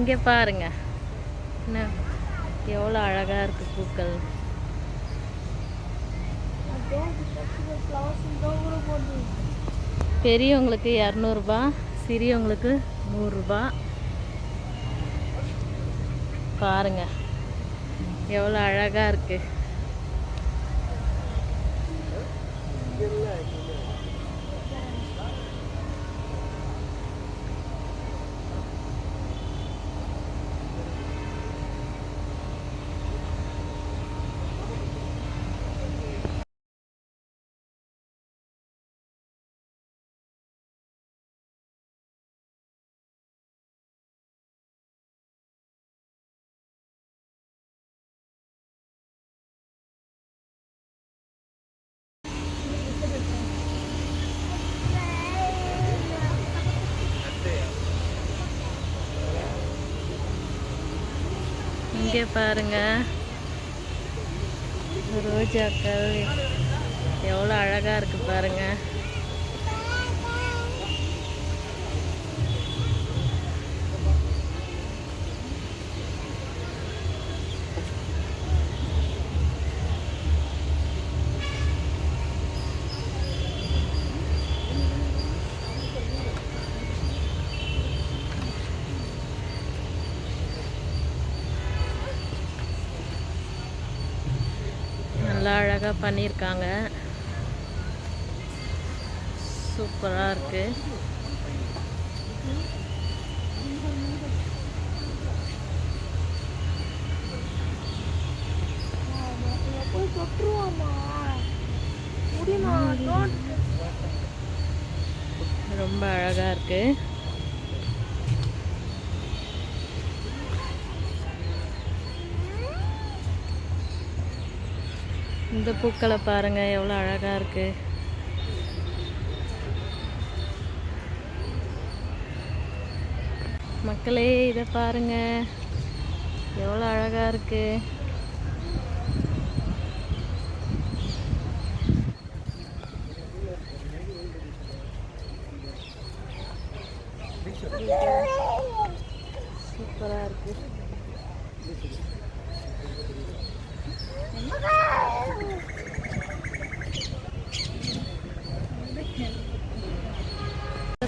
இங்கே பாருங்க. என்ன? எவ்வளோ அழகாக இருக்கு பூக்கள். பெரியவங்களுக்கு இரநூறுபா சிறியவங்களுக்கு நூறுரூபா பாருங்க. எவ்வளோ அழகாக இருக்குது இங்கே பாருங்க. ரோஜாக்கள். எவ்வளோ அழகாக இருக்கு பாருங்க. நல்லா அழகாக பண்ணியிருக்காங்க. சூப்பராக இருக்கு. போய் தொட்டுருவாமா முடியுமா ரொம்ப அழகாக இருக்கு. இந்த பூக்களை பாருங்க எவ்வளோ அழகாக இருக்கு. மக்களே இதை பாருங்க. எவ்வளோ அழகாக இருக்கு. சூப்பராக இருக்கு.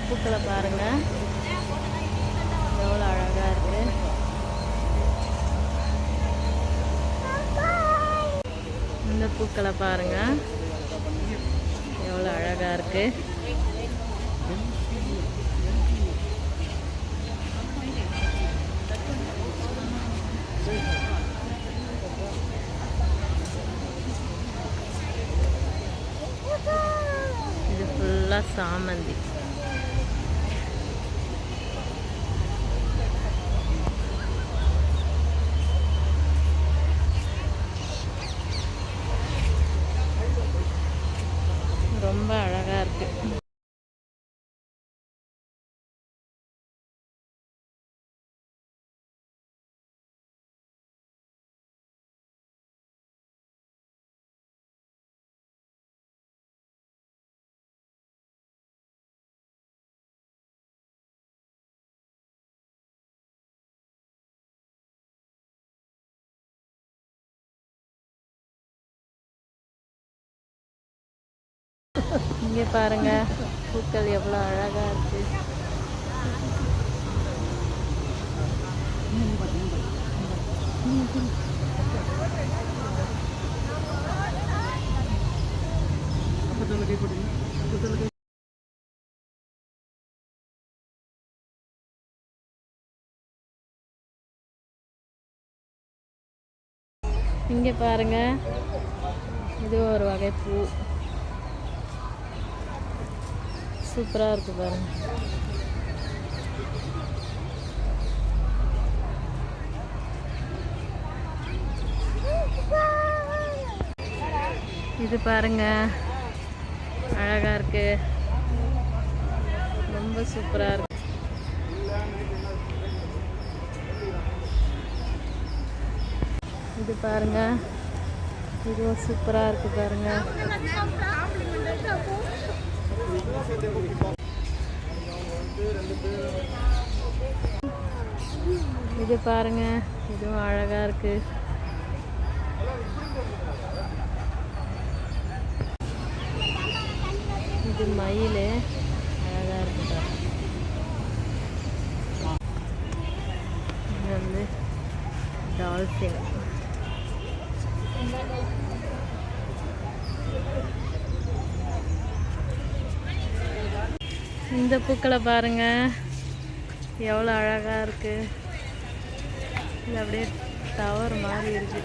பூக்களை பாருங்க. எவ்வளோ அழகாக இருக்கு. இந்த பூக்களை பாருங்க. எவ்வளோ அழகா இருக்கு. இது ஃபுல்லாக சாமந்தி. இங்கே பாருங்க. பூக்கள் எவ்வளோ அழகா இருக்கு. இங்கே பாருங்க. இது ஒரு வகை பூ. சூப்பராக இருக்கு பாருங்க. இது பாருங்க. அழகா இருக்கு. ரொம்ப சூப்பரா இருக்கு. இது பாருங்க. இதுவும் சூப்பரா இருக்கு பாருங்க. இது பாருங்க இதுவும் அழகா இருக்கு. இது மயில் அழகா இருக்கு இது வந்து டால்ஃபின். இந்த பூக்களை பாருங்க எவ்வளோ அழகா இருக்கு. இது அப்படியே டவர் மாதிரி இருக்கு.